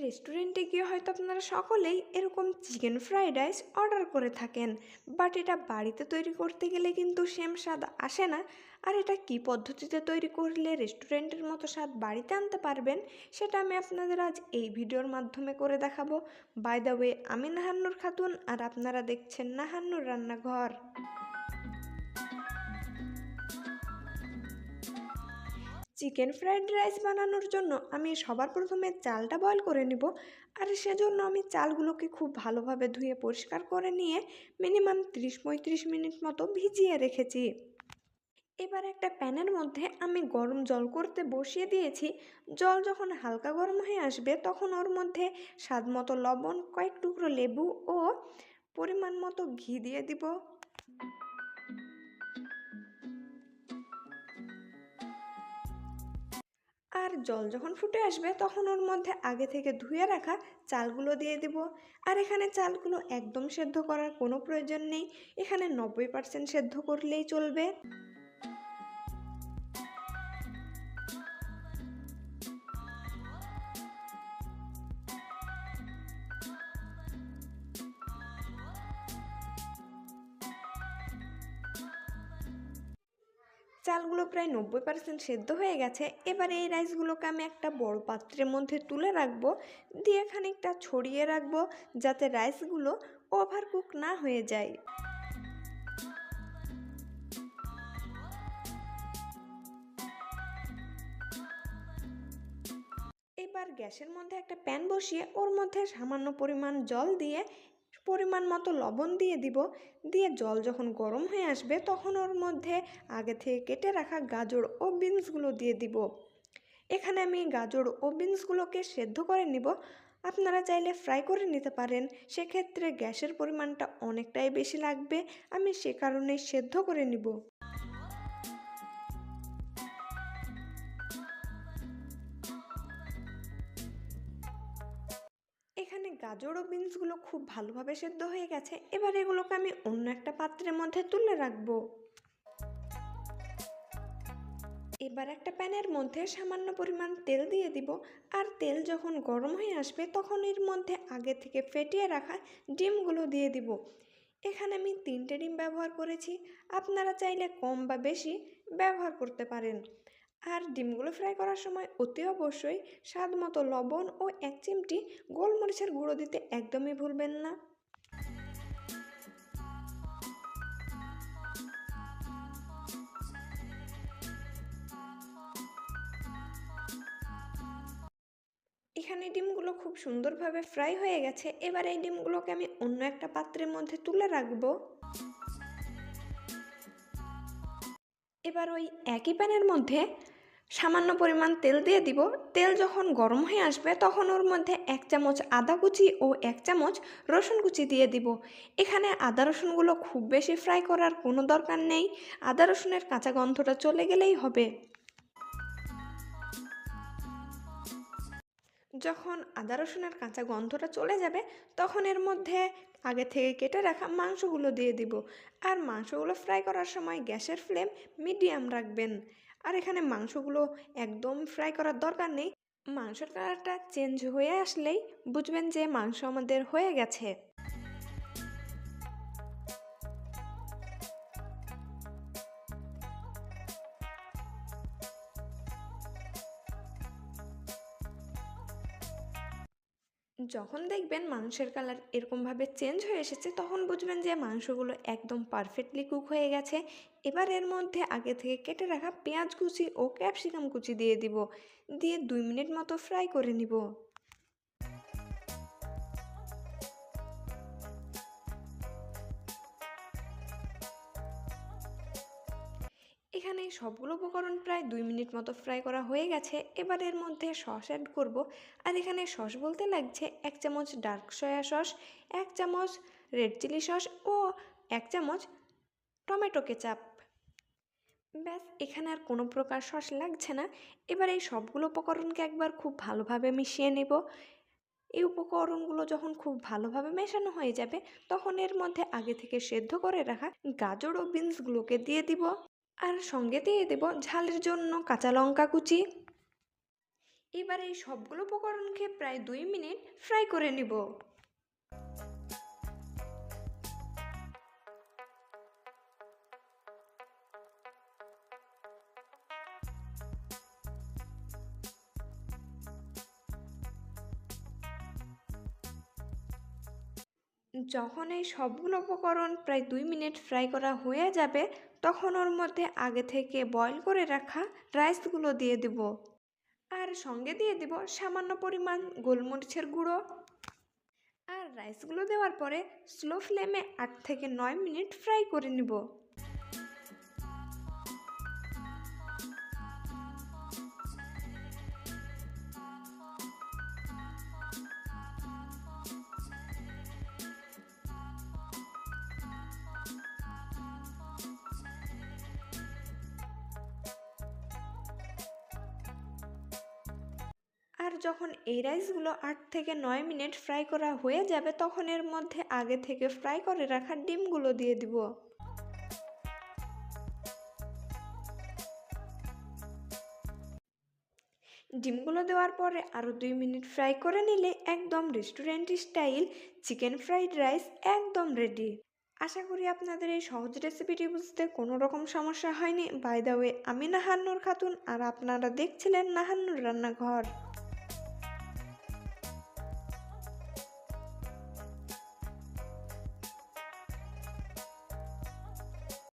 রেস্টুরেন্টে গিয়ে হয়তো আপনারা সকলেই এরকম চিকেন ফ্রাইড রাইস অর্ডার করে থাকেন। বাট এটা বাড়িতে তৈরি করতে গেলে কিন্তু সেম স্বাদ আসে না। আর এটা কী পদ্ধতিতে তৈরি করলে রেস্টুরেন্টের মতো স্বাদ বাড়িতে আনতে পারবেন, সেটা আমি আপনাদের আজ এই ভিডিওর মাধ্যমে করে দেখাবো। বাই দ্য ওয়ে আমি নাহান্নুর খাতুন আর আপনারা দেখছেন নাহান্নুর রান্নাঘর। চিকেন ফ্রাইড রাইস বানানোর জন্য আমি সবার প্রথমে চালটা বয়ল করে নিব আর সেজন্য আমি চালগুলোকে খুব ভালোভাবে ধুয়ে পরিষ্কার করে নিয়ে মিনিমাম তিরিশ পঁয়ত্রিশ মিনিট মতো ভিজিয়ে রেখেছি। এবার একটা প্যানের মধ্যে আমি গরম জল করতে বসিয়ে দিয়েছি। জল যখন হালকা গরম হয়ে আসবে তখন ওর মধ্যে স্বাদ মতো লবণ, কয়েক টুকরো লেবু ও পরিমাণ মতো ঘি দিয়ে দিব। জল যখন ফুটে আসবে, তখন ওর মধ্যে আগে থেকে ধুয়ে রাখা চালগুলো দিয়ে দিব। আর এখানে চালগুলো একদম সেদ্ধ করার কোনো প্রয়োজন নেই। এখানে নব্বই পার্সেন্ট সেদ্ধ করলেই চলবে। চালগুলো প্রায় নব্বই পার্সেন্ট সেদ্ধ হয়ে গেছে। এবার এই রাইসগুলোকে আমি একটা বড় পাত্রের মধ্যে তুলে রাখব, দিয়ে খানিকটা ছড়িয়ে রাখব, যাতে রাইসগুলো ওভার কুক না হয়ে যায়। এবার গ্যাসের মধ্যে একটা প্যান বসিয়ে ওর মধ্যে সামান্য পরিমাণ জল দিয়ে পরিমাণ মতো লবণ দিয়ে দিব। দিয়ে জল যখন গরম হয়ে আসবে তখন ওর মধ্যে আগে থেকে কেটে রাখা গাজর ও বিনসগুলো দিয়ে দিব। এখানে আমি গাজর ও বিনসগুলোকে সেদ্ধ করে নিব। আপনারা চাইলে ফ্রাই করে নিতে পারেন। সেক্ষেত্রে গ্যাসের পরিমাণটা অনেকটাই বেশি লাগবে। আমি সে কারণে সেদ্ধ করে নিব। গাজর ও বিনসগুলো খুব ভালোভাবে সেদ্ধ হয়ে গেছে। এবার এগুলোকে আমি অন্য একটা পাত্রের মধ্যে তুলে রাখব। এবার একটা প্যানের মধ্যে সামান্য পরিমাণ তেল দিয়ে দিব। আর তেল যখন গরম হয়ে আসবে, তখন এর মধ্যে আগে থেকে ফেটিয়ে রাখা ডিমগুলো দিয়ে দিব। এখানে আমি তিনটে ডিম ব্যবহার করেছি। আপনারা চাইলে কম বা বেশি ব্যবহার করতে পারেন। আর ডিমগুলো ফ্রাই করার সময় অতি অবশ্যই স্বাদ মতো লবণ ও এক চিমটি গোলমরিচের গুঁড়ো দিতে একদমই ভুলবেন না। এখানে ডিমগুলো খুব সুন্দরভাবে ফ্রাই হয়ে গেছে। এবার এই ডিমগুলোকে আমি অন্য একটা পাত্রের মধ্যে তুলে রাখব। এবার ওই একই প্যানের মধ্যে সামান্য পরিমাণ তেল দিয়ে দিব। তেল যখন গরম হয়ে আসবে, তখন ওর মধ্যে এক চামচ আদা কুচি ও এক চামচ রসুন কুচি দিয়ে দিব। এখানে আদা রসুনগুলো খুব বেশি ফ্রাই করার কোনো দরকার নেই। আদা রসুনের কাঁচা গন্ধটা চলে গেলেই হবে। যখন আদা রসুনের কাঁচা গন্ধটা চলে যাবে, তখন এর মধ্যে আগে থেকে কেটে রাখা মাংসগুলো দিয়ে দিব। আর মাংসগুলো ফ্রাই করার সময় গ্যাসের ফ্লেম মিডিয়াম রাখবেন। আর এখানে মাংসগুলো একদম ফ্রাই করার দরকার নেই। মাংসের কালারটা চেঞ্জ হয়ে আসলেই বুঝবেন যে মাংস আমাদের হয়ে গেছে। যখন দেখবেন মাংসের কালার এরকমভাবে চেঞ্জ হয়ে এসেছে, তখন বুঝবেন যে মাংসগুলো একদম পারফেক্টলি কুক হয়ে গেছে। এবার এর মধ্যে আগে থেকে কেটে রাখা পেঁয়াজ কুচি ও ক্যাপসিকাম কুচি দিয়ে দিব। দিয়ে দুই মিনিট মতো ফ্রাই করে নিব। এখানে সবগুলো উপকরণ প্রায় দুই মিনিট মতো ফ্রাই করা হয়ে গেছে। এবার এর মধ্যে সস অ্যাড করব। আর এখানে সস বলতে লাগছে এক চামচ ডার্ক সয়া সস, এক চামচ রেড চিলি সস ও এক চামচ টমেটো কেচাপ ব্যাস, এখানে আর কোনো প্রকার সস লাগছে না। এবার এই সবগুলো উপকরণকে একবার খুব ভালোভাবে মিশিয়ে নেব। এই উপকরণগুলো যখন খুব ভালোভাবে মেশানো হয়ে যাবে, তখন এর মধ্যে আগে থেকে সেদ্ধ করে রাখা গাজর ও বিনসগুলোকে দিয়ে দিব। আর সঙ্গে দিয়ে দেব ঝালের জন্য কাঁচা লঙ্কা কুচি। এবার এই সবগুলো উপকরণকে প্রায় দুই মিনিট ফ্রাই করে নিব। যখন এই সবগুলো উপকরণ প্রায় দুই মিনিট ফ্রাই করা হয়ে যাবে তখন ওর মধ্যে আগে থেকে বয়ল করে রাখা রাইসগুলো দিয়ে দেব। আর সঙ্গে দিয়ে দিব সামান্য পরিমাণ গোলমরিচের গুঁড়ো। আর রাইসগুলো দেওয়ার পরে স্লো ফ্লেমে আট থেকে নয় মিনিট ফ্রাই করে নিব। যখন এই রাইসগুলো আট থেকে নয় মিনিট ফ্রাই করা হয়ে যাবে, তখন এর মধ্যে আগে থেকে ফ্রাই করে রাখা ডিমগুলো দিয়ে দিব। ডিমগুলো দেওয়ার পরে আরও দুই মিনিট ফ্রাই করে নিলে একদম restaurant style, chicken fried rice একদম রেডি। আশা করি আপনাদের এই সহজ রেসিপিটি বুঝতে কোনো রকম সমস্যা হয়নি। বাই দ্য ওয়ে, আমি নাহান্নুর খাতুন আর আপনারা দেখছিলেন নাহান্নুর রান্নাঘর।